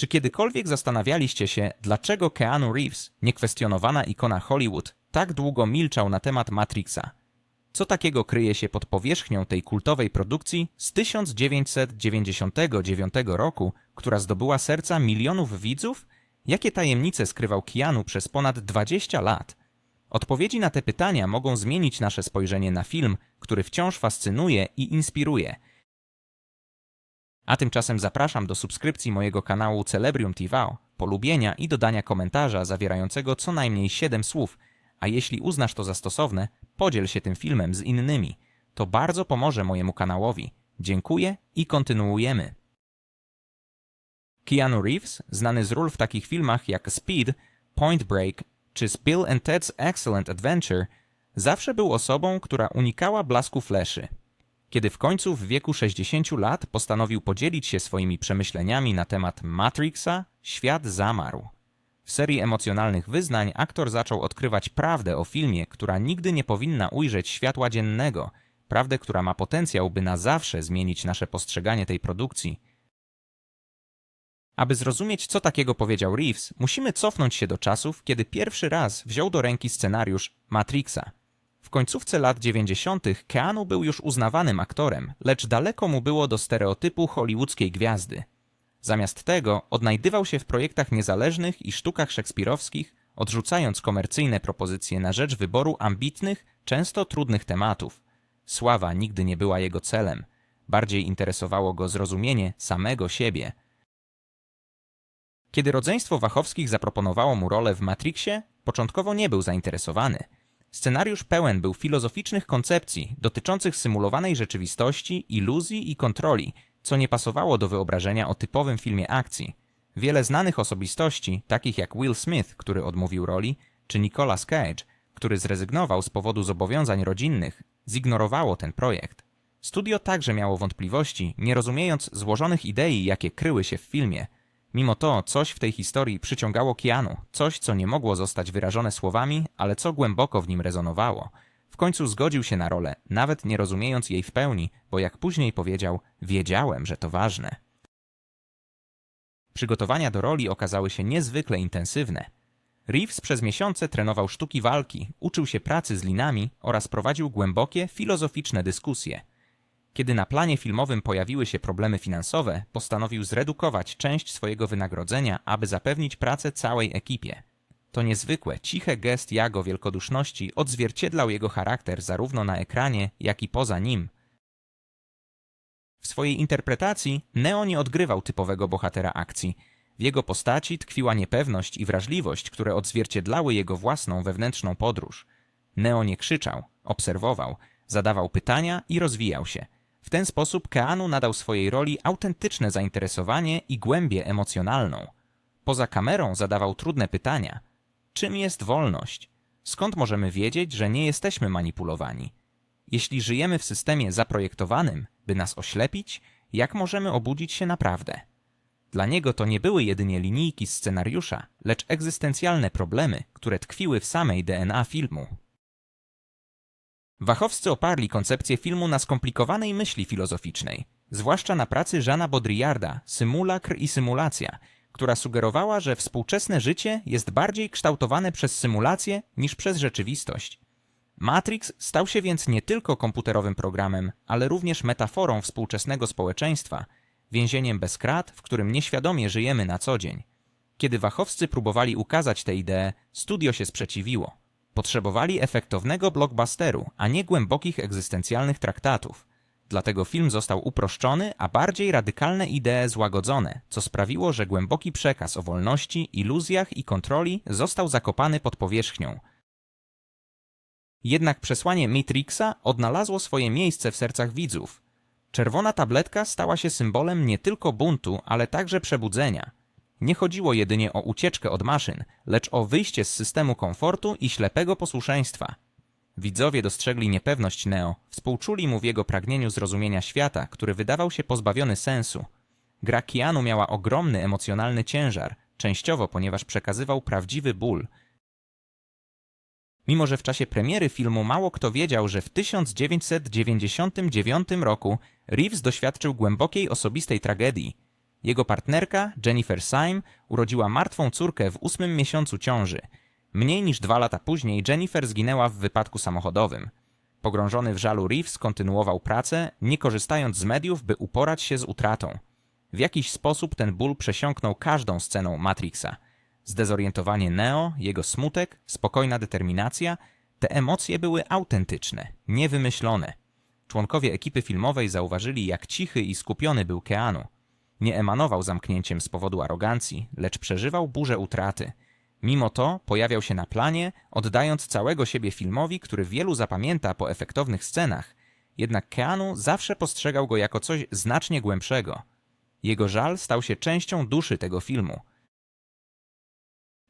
Czy kiedykolwiek zastanawialiście się, dlaczego Keanu Reeves, niekwestionowana ikona Hollywood, tak długo milczał na temat Matrixa? Co takiego kryje się pod powierzchnią tej kultowej produkcji z 1999 roku, która zdobyła serca milionów widzów? Jakie tajemnice skrywał Keanu przez ponad 20 lat? Odpowiedzi na te pytania mogą zmienić nasze spojrzenie na film, który wciąż fascynuje i inspiruje. A tymczasem zapraszam do subskrypcji mojego kanału Celebrium TV, polubienia i dodania komentarza zawierającego co najmniej 7 słów, a jeśli uznasz to za stosowne, podziel się tym filmem z innymi. To bardzo pomoże mojemu kanałowi. Dziękuję i kontynuujemy. Keanu Reeves, znany z ról w takich filmach jak Speed, Point Break czy Bill and Ted's Excellent Adventure, zawsze był osobą, która unikała blasku fleszy. Kiedy w końcu w wieku 60 lat postanowił podzielić się swoimi przemyśleniami na temat Matrixa, świat zamarł. W serii emocjonalnych wyznań aktor zaczął odkrywać prawdę o filmie, która nigdy nie powinna ujrzeć światła dziennego, prawdę, która ma potencjał, by na zawsze zmienić nasze postrzeganie tej produkcji. Aby zrozumieć, co takiego powiedział Reeves, musimy cofnąć się do czasów, kiedy pierwszy raz wziął do ręki scenariusz Matrixa. W końcówce lat 90. Keanu był już uznawanym aktorem, lecz daleko mu było do stereotypu hollywoodzkiej gwiazdy. Zamiast tego odnajdywał się w projektach niezależnych i sztukach szekspirowskich, odrzucając komercyjne propozycje na rzecz wyboru ambitnych, często trudnych tematów. Sława nigdy nie była jego celem. Bardziej interesowało go zrozumienie samego siebie. Kiedy rodzeństwo Wachowskich zaproponowało mu rolę w Matrixie, początkowo nie był zainteresowany. Scenariusz pełen był filozoficznych koncepcji dotyczących symulowanej rzeczywistości, iluzji i kontroli, co nie pasowało do wyobrażenia o typowym filmie akcji. Wiele znanych osobistości, takich jak Will Smith, który odmówił roli, czy Nicolas Cage, który zrezygnował z powodu zobowiązań rodzinnych, zignorowało ten projekt. Studio także miało wątpliwości, nie rozumiejąc złożonych idei, jakie kryły się w filmie. Mimo to coś w tej historii przyciągało Keanu, coś, co nie mogło zostać wyrażone słowami, ale co głęboko w nim rezonowało – w końcu zgodził się na rolę, nawet nie rozumiejąc jej w pełni, bo jak później powiedział, wiedziałem, że to ważne. Przygotowania do roli okazały się niezwykle intensywne. Reeves przez miesiące trenował sztuki walki, uczył się pracy z linami oraz prowadził głębokie, filozoficzne dyskusje. Kiedy na planie filmowym pojawiły się problemy finansowe, postanowił zredukować część swojego wynagrodzenia, aby zapewnić pracę całej ekipie. To niezwykłe, ciche gest Jago wielkoduszności odzwierciedlał jego charakter zarówno na ekranie, jak i poza nim. W swojej interpretacji Neo nie odgrywał typowego bohatera akcji. W jego postaci tkwiła niepewność i wrażliwość, które odzwierciedlały jego własną wewnętrzną podróż. Neo nie krzyczał, obserwował, zadawał pytania i rozwijał się. W ten sposób Keanu nadał swojej roli autentyczne zainteresowanie i głębię emocjonalną. Poza kamerą zadawał trudne pytania – Czym jest wolność? Skąd możemy wiedzieć, że nie jesteśmy manipulowani? Jeśli żyjemy w systemie zaprojektowanym, by nas oślepić, jak możemy obudzić się naprawdę? Dla niego to nie były jedynie linijki scenariusza, lecz egzystencjalne problemy, które tkwiły w samej DNA filmu. Wachowscy oparli koncepcję filmu na skomplikowanej myśli filozoficznej, zwłaszcza na pracy Żana Baudrillarda Symulakr i symulacja, która sugerowała, że współczesne życie jest bardziej kształtowane przez symulację niż przez rzeczywistość. Matrix stał się więc nie tylko komputerowym programem, ale również metaforą współczesnego społeczeństwa, więzieniem bez krat, w którym nieświadomie żyjemy na co dzień. Kiedy wachowscy próbowali ukazać tę ideę, studio się sprzeciwiło. Potrzebowali efektownego blockbusteru, a nie głębokich egzystencjalnych traktatów. Dlatego film został uproszczony, a bardziej radykalne idee złagodzone, co sprawiło, że głęboki przekaz o wolności, iluzjach i kontroli został zakopany pod powierzchnią. Jednak przesłanie Matrixa odnalazło swoje miejsce w sercach widzów. Czerwona tabletka stała się symbolem nie tylko buntu, ale także przebudzenia. Nie chodziło jedynie o ucieczkę od maszyn, lecz o wyjście z systemu komfortu i ślepego posłuszeństwa. Widzowie dostrzegli niepewność Neo, współczuli mu w jego pragnieniu zrozumienia świata, który wydawał się pozbawiony sensu. Gra Keanu miała ogromny emocjonalny ciężar, częściowo ponieważ przekazywał prawdziwy ból. Mimo, że w czasie premiery filmu mało kto wiedział, że w 1999 roku Reeves doświadczył głębokiej osobistej tragedii. Jego partnerka, Jennifer Syme, urodziła martwą córkę w ósmym miesiącu ciąży. Mniej niż dwa lata później Jennifer zginęła w wypadku samochodowym. Pogrążony w żalu Reeves kontynuował pracę, nie korzystając z mediów, by uporać się z utratą. W jakiś sposób ten ból przesiąknął każdą sceną Matrixa. Zdezorientowanie Neo, jego smutek, spokojna determinacja, te emocje były autentyczne, niewymyślone. Członkowie ekipy filmowej zauważyli, jak cichy i skupiony był Keanu. Nie emanował zamknięciem z powodu arogancji, lecz przeżywał burzę utraty. Mimo to pojawiał się na planie, oddając całego siebie filmowi, który wielu zapamięta po efektownych scenach, jednak Keanu zawsze postrzegał go jako coś znacznie głębszego. Jego żal stał się częścią duszy tego filmu.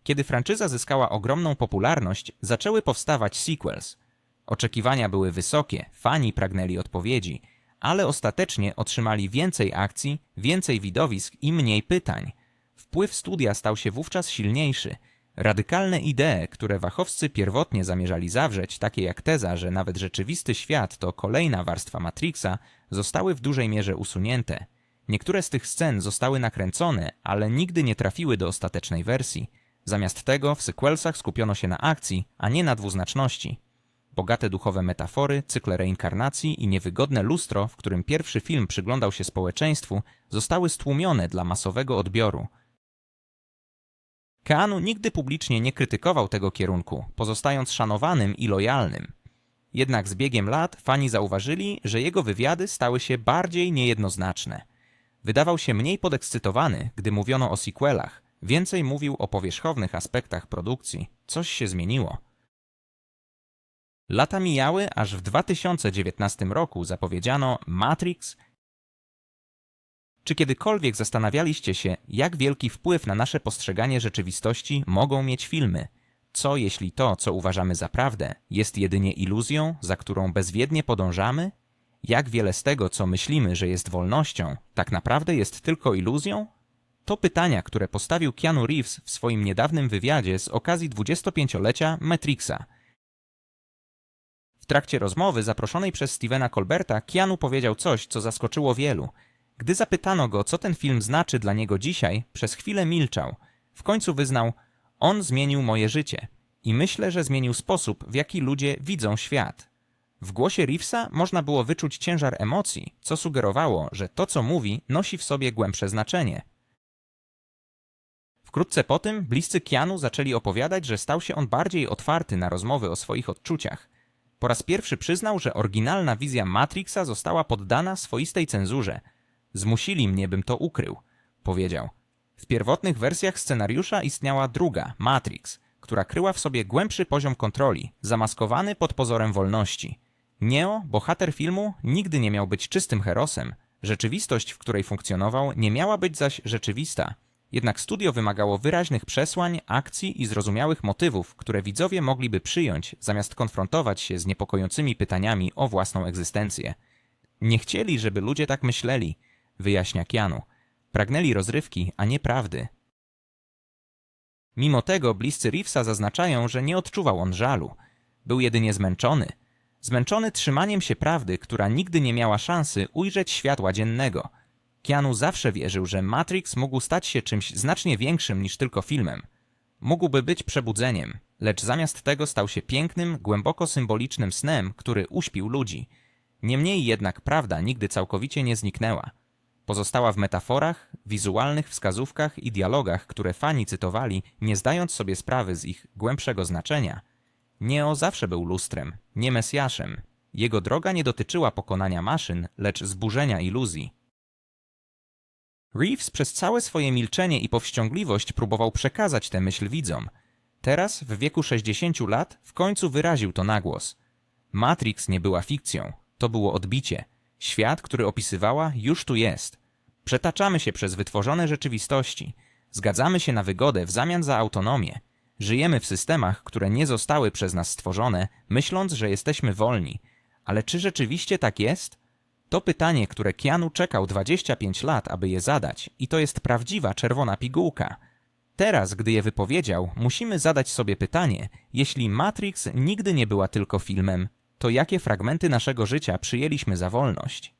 Kiedy franczyza zyskała ogromną popularność, zaczęły powstawać sequels. Oczekiwania były wysokie, fani pragnęli odpowiedzi, ale ostatecznie otrzymali więcej akcji, więcej widowisk i mniej pytań. Wpływ studia stał się wówczas silniejszy. Radykalne idee, które wachowscy pierwotnie zamierzali zawrzeć, takie jak teza, że nawet rzeczywisty świat to kolejna warstwa Matrixa, zostały w dużej mierze usunięte. Niektóre z tych scen zostały nakręcone, ale nigdy nie trafiły do ostatecznej wersji. Zamiast tego w sequelsach skupiono się na akcji, a nie na dwuznaczności. Bogate duchowe metafory, cykle reinkarnacji i niewygodne lustro, w którym pierwszy film przyglądał się społeczeństwu, zostały stłumione dla masowego odbioru. Keanu nigdy publicznie nie krytykował tego kierunku, pozostając szanowanym i lojalnym. Jednak z biegiem lat fani zauważyli, że jego wywiady stały się bardziej niejednoznaczne. Wydawał się mniej podekscytowany, gdy mówiono o sequelach, więcej mówił o powierzchownych aspektach produkcji. Coś się zmieniło. Lata mijały, aż w 2019 roku zapowiedziano Matrix. Czy kiedykolwiek zastanawialiście się, jak wielki wpływ na nasze postrzeganie rzeczywistości mogą mieć filmy? Co jeśli to, co uważamy za prawdę, jest jedynie iluzją, za którą bezwiednie podążamy? Jak wiele z tego, co myślimy, że jest wolnością, tak naprawdę jest tylko iluzją? To pytania, które postawił Keanu Reeves w swoim niedawnym wywiadzie z okazji 25-lecia Matrixa – trakcie rozmowy zaproszonej przez Stevena Colberta Keanu powiedział coś, co zaskoczyło wielu. Gdy zapytano go, co ten film znaczy dla niego dzisiaj, przez chwilę milczał. W końcu wyznał: On zmienił moje życie. I myślę, że zmienił sposób, w jaki ludzie widzą świat. W głosie Reevesa można było wyczuć ciężar emocji, co sugerowało, że to, co mówi, nosi w sobie głębsze znaczenie. Wkrótce po tym bliscy Keanu zaczęli opowiadać, że stał się on bardziej otwarty na rozmowy o swoich odczuciach. Po raz pierwszy przyznał, że oryginalna wizja Matrixa została poddana swoistej cenzurze. Zmusili mnie, bym to ukrył, powiedział. W pierwotnych wersjach scenariusza istniała druga, Matrix, która kryła w sobie głębszy poziom kontroli, zamaskowany pod pozorem wolności. Neo, bohater filmu, nigdy nie miał być czystym herosem. Rzeczywistość, w której funkcjonował, nie miała być zaś rzeczywista. Jednak studio wymagało wyraźnych przesłań, akcji i zrozumiałych motywów, które widzowie mogliby przyjąć, zamiast konfrontować się z niepokojącymi pytaniami o własną egzystencję. Nie chcieli, żeby ludzie tak myśleli, wyjaśnia Kianu. Pragnęli rozrywki, a nie prawdy. Mimo tego bliscy Reevesa zaznaczają, że nie odczuwał on żalu. Był jedynie zmęczony. Zmęczony trzymaniem się prawdy, która nigdy nie miała szansy ujrzeć światła dziennego – Keanu zawsze wierzył, że Matrix mógł stać się czymś znacznie większym niż tylko filmem. Mógłby być przebudzeniem, lecz zamiast tego stał się pięknym, głęboko symbolicznym snem, który uśpił ludzi. Niemniej jednak prawda nigdy całkowicie nie zniknęła. Pozostała w metaforach, wizualnych wskazówkach i dialogach, które fani cytowali, nie zdając sobie sprawy z ich głębszego znaczenia. Neo zawsze był lustrem, nie Mesjaszem. Jego droga nie dotyczyła pokonania maszyn, lecz zburzenia iluzji. Reeves przez całe swoje milczenie i powściągliwość próbował przekazać tę myśl widzom. Teraz, w wieku 60 lat, w końcu wyraził to na głos. Matrix nie była fikcją, to było odbicie. Świat, który opisywała, już tu jest. Przetaczamy się przez wytworzone rzeczywistości. Zgadzamy się na wygodę w zamian za autonomię. Żyjemy w systemach, które nie zostały przez nas stworzone, myśląc, że jesteśmy wolni. Ale czy rzeczywiście tak jest? To pytanie, które Keanu czekał 25 lat, aby je zadać, i to jest prawdziwa czerwona pigułka. Teraz, gdy je wypowiedział, musimy zadać sobie pytanie: jeśli Matrix nigdy nie była tylko filmem, to jakie fragmenty naszego życia przyjęliśmy za wolność?